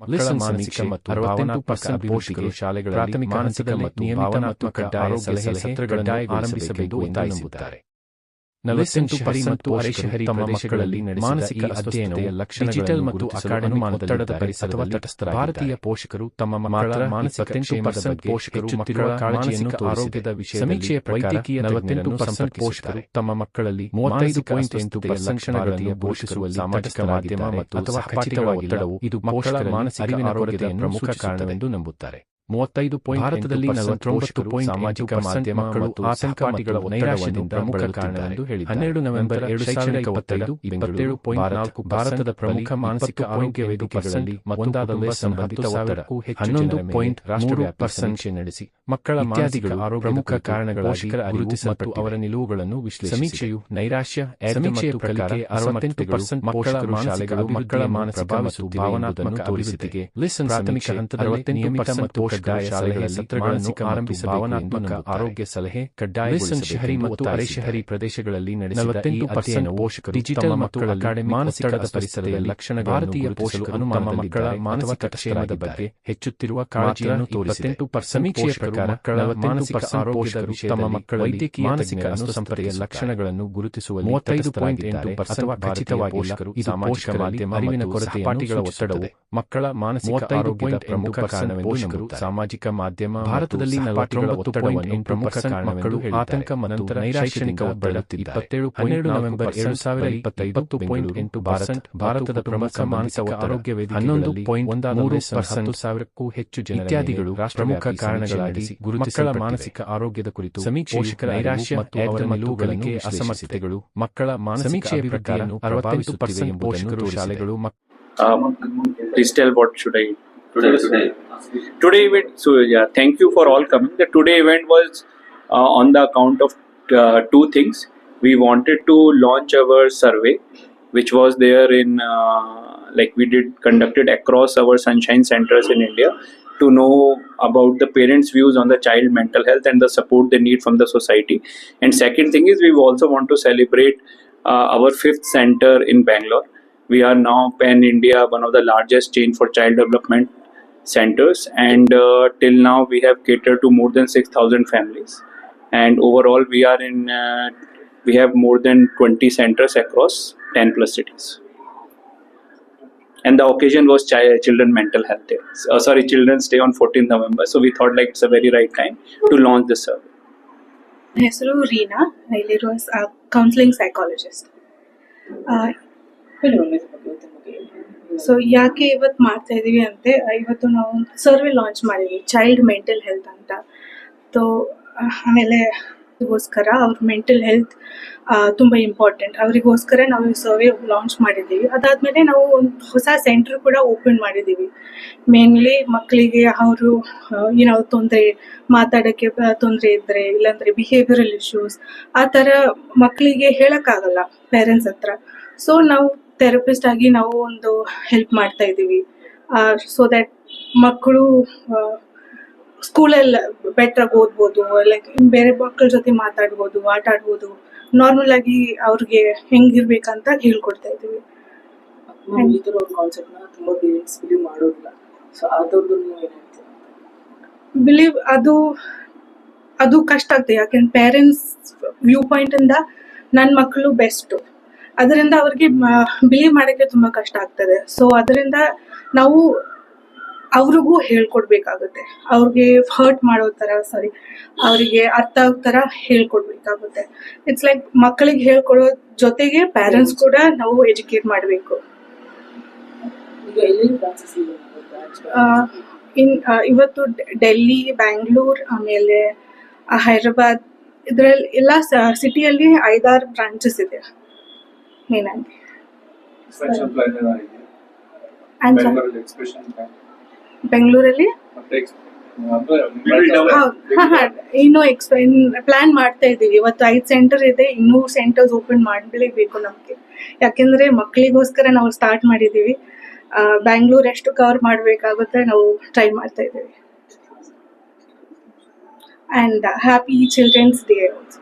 ಮಾನಸಿಕ ಮತ್ತು ಭಾವನಾತ್ಮಕ ಪೋಷಕರು ಶಾಲೆಗಳಲ್ಲಿ ಪ್ರಾಥಮಿಕ ಮಾನಸಿಕ ಮತ್ತು ಭಾವನಾತ್ಮಕ ಕಡ್ಡಾಯ ಸಲಹೆ ಸತ್ರಗಳನ್ನು ಆರಂಭಿಸಬೇಕು ಎಂದು ನಂಬುತ್ತಾರೆ. ನಲವತ್ತೆಂಟು ಪರಿ ಮತ್ತು ಅರೆಶಹರಿ ತಮ್ಮ ಮಕ್ಕಳಲ್ಲಿ ಮಾನಸಿಕ ಅಧ್ಯಯನವು ಲಕ್ಷಣ ಡಿಜಿಟಲ್ ಮತ್ತು ಅಕಾಡೆಮಿಕ್ ಒತ್ತಡದ ತಟಸ್ಥರ ಭಾರತೀಯ ಪೋಷಕರು ತಮ್ಮ ಮಕ್ಕಳ ಮಾನಸಿಕ ಪರ್ಸೆಂಟ್ ಪೋಷಕರು ಮಕ್ಕಳ ಕಾಳಜಿಯನ್ನು ಆರೋಗ್ಯದ ವಿಷಯ ಸಮೀಕ್ಷೆಯ ವೈದ್ಯಕೀಯ ನಲವತ್ತೆಂಟು ಪರ್ಸೆಂಟ್ ಪೋಷಕರು ತಮ್ಮ ಮಕ್ಕಳಲ್ಲಿ ಮೂವತ್ತೈದು ಪಾಯಿಂಟ್ ಎಂಟು ಲಕ್ಷಣಗಳನ್ನು ಸಾಮಾಜಿಕ ಮಾಧ್ಯಮ ಮತ್ತು ಅಥವಾ ಖಚಿತವಾಗಿ ಒತ್ತಡವು ಇದು ಮಕ್ಕಳ ಮಾನಸಿಕ ಆರೋಗ್ಯದ ಪ್ರಮುಖ ಕಾರಣವೆಂದು ನಂಬುತ್ತಾರೆ. ಮೂವತ್ತೈದು ಪಾಯಿಂಟ್ ಭಾರತದಲ್ಲಿ ನಲವತ್ತೊಂಬತ್ತು ಪಾಯಿಂಟ್ ಸಾಮಾಜಿಕ ಮಾಧ್ಯಮ ಮಕ್ಕಳು ಆತಂಕವಾದಿಗಳ ನೈರಾಶ್ಯದಿಂದ ಪ್ರಮುಖ ಕಾರಣವೆಂದು ಹೇಳಿ ಹನ್ನೆರಡು ನವೆಂಬರ್ ಎರಡು ಸಾವಿರದ ಇಪ್ಪತ್ತೈದು ಇಪ್ಪತ್ತೇಳು ಪಾಯಿಂಟ್ ನಾಲ್ಕು ಭಾರತದ ಪ್ರಮುಖ ಮಾನಸಿಕ ಆರೋಗ್ಯ ವೇದಿಕೆಗಳಲ್ಲಿ ಒಂದಾದ ಸಂಬಂಧಿತ ಒತ್ತಡಕ್ಕೂ ಹನ್ನೊಂದು ಪಾಯಿಂಟ್ ರಾಷ್ಟ್ರವ್ಯಾಪಿ ಸಮೀಕ್ಷೆ ನಡೆಸಿ ಮಕ್ಕಳ ಮಾದಿಗಳ ಆರೋಗ್ಯ ಪ್ರಮುಖ ಕಾರಣಗಳ ಕಾರಣಗಳಾಗಿ ಮತ್ತು ಅವರ ನಿಲುವುಗಳನ್ನು ವಿಶ್ಲೇಷಿಸಿ ಸಮೀಕ್ಷೆಯು ನೈರಾಶ್ಯ ಸಮೀಕ್ಷೆಯ ಪ್ರಕಾರ ಅರವತ್ತೆಂಟು ಪರ್ಸೆಂಟ್ ಮಕ್ಕಳ ಶಾಲೆಗಳು ಮಕ್ಕಳ ಮಾನಸಿಕ ಮತ್ತು ಭಾವನಾತ್ಮಕ ಅಭಿವೃದ್ಧಿಗೆ ಲಿಸನ್ ಪ್ರಾಥಮಿಕ ಹಂತದ ಅರವತ್ತೆಂಟು ಮತ್ತು ಕಡ್ಡಾಯ ಶಾಲೆಗಳಲ್ಲಿ ಸತ್ರಗಳನ್ನು ಆರಂಭಿಸಿ ಭಾವನಾತ್ಮಕ ಆರೋಗ್ಯ ಸಲಹೆ ಕಡ್ಡಾಯ ಶಹರಿ ಮತ್ತು ಅರೆ ಶಹರಿ ಪ್ರದೇಶಗಳಲ್ಲಿ ನಡೆಸಿದ ಪರ್ಸೆಂಟ್ ಪೋಷಕರು ಡಿಜಿಟಲ್ ಮತ್ತು ಅಕಾಡೆಮಿ ಮಾನಸಿಕದ ಪರಿಸರದ ಲಕ್ಷಣ ಭಾರತೀಯ ಪೋಷಕರು ತಮ್ಮ ಮಕ್ಕಳ ಮಾನಸಿಕ ಕ್ಷೇಮದ ಬಗ್ಗೆ ಹೆಚ್ಚುತ್ತಿರುವ ಕಾಳಜಿಯನ್ನು ತೋರಿಸಿದೆ. ಸಮೀಕ್ಷೆಯ ಪ್ರಕಾರ ಮಕ್ಕಳ ಮಾನಸಿಕ ಆರೋಗ್ಯದ ವಿಷಯ ತಮ್ಮ ಮಕ್ಕಳ ವೈದ್ಯಕೀಯ ಮಾನಸಿಕ ಅನುಸಂಪರ್ಕ ಲಕ್ಷಣಗಳನ್ನು ಗುರುತಿಸುವ ಮೂವತ್ತೈದು ಪಾಯಿಂಟ್ ಎಂಟು ಅಥವಾ ಖಚಿತವಾಗಿ ಪೋಷಕರು ಸಾಮಾಜಿಕ ಮಾಧ್ಯಮ ಅರಿವಿನ ಕೊರತೆ ಪಾಟಿಗಳ ಒತ್ತಡವು. ಮಕ್ಕಳ ಮಾನಸಿಕ ಆರೋಗ್ಯದ ಪ್ರಮುಖ ಕಾರಣವೆಂದು ಸಾಮಾಜಿಕ ಮಾಧ್ಯಮ ಭಾರತದಲ್ಲಿ ನಲವತ್ತೊಂಬತ್ತು ಪಾಯಿಂಟ್ ಎಂಟು ಪ್ರಮುಖ ಕಾರಣಗಳು ಆತಂಕ ಮನಂತರ ನೈರಾಶ್ಯನಿಕ ಒತ್ತಡ ಇಪ್ಪತ್ತೇಳು ಹನ್ನೆರಡು ನವೆಂಬರ್ ಎರಡು ಸಾವಿರ ಇಪ್ಪತ್ತೈದು ಪಾಯಿಂಟ್ ಎಂಟು ಪರ್ಸೆಂಟ್ ಭಾರತದ ಪ್ರಮುಖ ಮಾನಸಿಕ ಆರೋಗ್ಯ ವೇದಿಕೆ ಹನ್ನೊಂದು ಪಾಯಿಂಟ್ ಒಂದ ಮೂರು ಪರ್ಸೆಂಟ್ ಸಾವಿರಕ್ಕೂ ಹೆಚ್ಚು ಜನ ಇತ್ಯಾದಿಗಳು ಪ್ರಮುಖ ಕಾರಣಗಳಾಗಿ ಮಕ್ಕಳ ಮಾನಸಿಕ ಆರೋಗ್ಯದ ಕುರಿತು ಸಮೀಕ್ಷೆ ನೈರಾಶ್ಯ ಮತ್ತು ಅವರ ನಿಲುವುಗಳಿಗೆ ಅಸಮರ್ಥತೆಗಳು ಮಕ್ಕಳ ಮಾನಸಿಕ ಪ್ರಕಾರ ಅರವತ್ತೆಂಟು ಪರ್ಸೆಂಟ್ ಪೋಷಕರು ಶಾಲೆಗಳು Um, please tell what should I Today, today. Today event so yeah thank you for all coming. The today event was uh, on the account of uh, two things. We wanted to launch our survey which was there in uh, like we did conducted across our sunshine centers in india to know about the parents views on the child mental health and the support they need from the society. And second thing is we also want to celebrate uh, our fifth center in bangalore. We are now pan india one of the largest chain for child development centers and uh, till now we have catered to more than 6000 families and overall we are in uh, we have more than 20 centers across 10 plus cities and the occasion was chi- children mental health day uh, sorry children's day on 14th november so we thought like it's a very right time to launch this survey ನನ್ನ ಹೆಸರು ರೀನಾ ಇಲ್ಲಿರುವ counselling psychologist so ಯಾಕೆ ಇವತ್ತು ಮಾಡ್ತಾ ಇದ್ದೀವಿ ಅಂತೆ ಇವತ್ತು ನಾವು ಸರ್ವೆ ಲಾಂಚ್ ಮಾಡಿದ್ವಿ ಚೈಲ್ಡ್ ಮೆಂಟಲ್ ಹೆಲ್ತ್ ಅಂತ. ಸೊ ಆಮೇಲೆ ಗೋಸ್ಕರ ಅವ್ರ ಮೆಂಟಲ್ ಹೆಲ್ತ್ ತುಂಬ ಇಂಪಾರ್ಟೆಂಟ್ ಅವರಿಗೋಸ್ಕರ ನಾವು ಈ ಸರ್ವೆ ಲಾಂಚ್ ಮಾಡಿದ್ದೀವಿ. ಅದಾದಮೇಲೆ ನಾವು ಒಂದು ಹೊಸ ಸೆಂಟರ್ ಕೂಡ ಓಪನ್ ಮಾಡಿದ್ದೀವಿ. ಮೇನ್ಲಿ ಮಕ್ಕಳಿಗೆ ಅವರು ಏನೋ ತೊಂದರೆ, ಮಾತಾಡೋಕ್ಕೆ ತೊಂದರೆ ಇದ್ದರೆ ಇಲ್ಲಾಂದರೆ ಬಿಹೇವಿಯರಲ್ ಇಶ್ಯೂಸ್ ಆ ಥರ ಮಕ್ಕಳಿಗೆ ಹೇಳೋಕ್ಕಾಗಲ್ಲ ಪೇರೆಂಟ್ಸ್ ಹತ್ರ. ಸೊ ನಾವು ಥೆರಪಿಸ್ಟ್ ಆಗಿ ನಾವು ಒಂದು ಹೆಲ್ಪ್ ಮಾಡ್ತಾ ಇದ್ದೀವಿ. ಸೊ ದ್ಯಾಟ್ ಮಕ್ಕಳು ಸ್ಕೂಲಲ್ಲಿ ಆಗಿ ಓದ್ಬೋದು ಲೈಕ್ ಬೇರೆ ಮಕ್ಕಳ ಜೊತೆ ಮಾತಾಡ್ಬೋದು ಆಟ ಆಡ್ಬೋದು. ನಾರ್ಮಲ್ ಆಗಿ ಅವ್ರಿಗೆ ಹೆಂಗಿರ್ಬೇಕಂತ ಹೇಳ್ಕೊಡ್ತಾ ಇದ್ದೀವಿ. ಮ್ಯಾಮ್ ಈ ಥರ ಒಂದು ಕಾನ್ಸೆಪ್ಟ್ನ ತುಂಬ ಪೇರೆಂಟ್ಸ್ ಬಿಲೀವ್ ಮಾಡೋದಿಲ್ಲ. ಸೊ ಅದರದ್ದು ನೀವು ಏನು ಹೇಳ್ತೀರಾ? ಬಿಲೀವ್ ಅದು ಅದು ಕಷ್ಟ ಆಗ್ತದೆ. ಯಾಕೆಂದ್ರೆ ಪೇರೆಂಟ್ಸ್ ವ್ಯೂ ಪಾಯಿಂಟಿಂದ ನನ್ನ ಮಕ್ಕಳು ಬೆಸ್ಟು ಅದರಿಂದ ಅವ್ರಿಗೆ ಬಿಲೀವ್ ಮಾಡೋಕ್ಕೆ ತುಂಬ ಕಷ್ಟ ಆಗ್ತದೆ. ಸೊ ಅದರಿಂದ ನಾವು ಅವ್ರಿಗೂ ಹೇಳ್ಕೊಡ್ಬೇಕಾಗುತ್ತೆ. ಅವ್ರಿಗೆ ಹರ್ಟ್ ಮಾಡೋ ಥರ ಸಾರಿ ಅವರಿಗೆ ಅರ್ಥ ಆಗೋ ಥರ ಹೇಳ್ಕೊಡ್ಬೇಕಾಗುತ್ತೆ. ಇಟ್ಸ್ ಲೈಕ್ ಮಕ್ಕಳಿಗೆ ಹೇಳ್ಕೊಡೋ ಜೊತೆಗೆ ಪೇರೆಂಟ್ಸ್ ಕೂಡ ನಾವು ಎಜುಕೇಟ್ ಮಾಡಬೇಕು. ಇನ್ ಇವತ್ತು ಡೆಲ್ಲಿ ಬ್ಯಾಂಗ್ಳೂರ್ ಆಮೇಲೆ ಹೈದ್ರಾಬಾದ್ ಇದರಲ್ಲಿ ಎಲ್ಲ ಸಿಟಿಯಲ್ಲಿ ಐದಾರು ಬ್ರಾಂಚಸ್ ಇದೆ. ಎಕ್ಸ್ಪೆನ್ಷನ್ ಪ್ಲಾನ್ ಏನಾಗಿದೆ ಬೆಂಗಳೂರಲ್ಲಿ ಪ್ಲಾನ್ ಮತ್ತೆ ಇನ್ನು ಎಕ್ಸ್ಪೆನ್ ಪ್ಲಾನ್ ಮಾಡ್ತಾ ಇದ್ದೀವಿ ಇವತ್ತು ಐದು ಸೆಂಟರ್ ಇದೆ. ಇನ್ನೂ ಸೆಂಟರ್ಸ್ ಓಪನ್ ಮಾಡಲೇಬೇಕು ನಮಗೆ. ಯಾಕೆಂದ್ರೆ ಮಕ್ಕಳಿಗೋಸ್ಕರ ನಾವು ಸ್ಟಾರ್ಟ್ ಮಾಡಿದ್ದೀವಿ ಬ್ಯಾಂಗ್ಳೂರ್ ಎಷ್ಟು ಕವರ್ ಮಾಡಬೇಕಾಗುತ್ತೆ ನಾವು ಟ್ರೈ ಮಾಡ್ತಾ ಇದ್ದೀವಿ and happy children's day also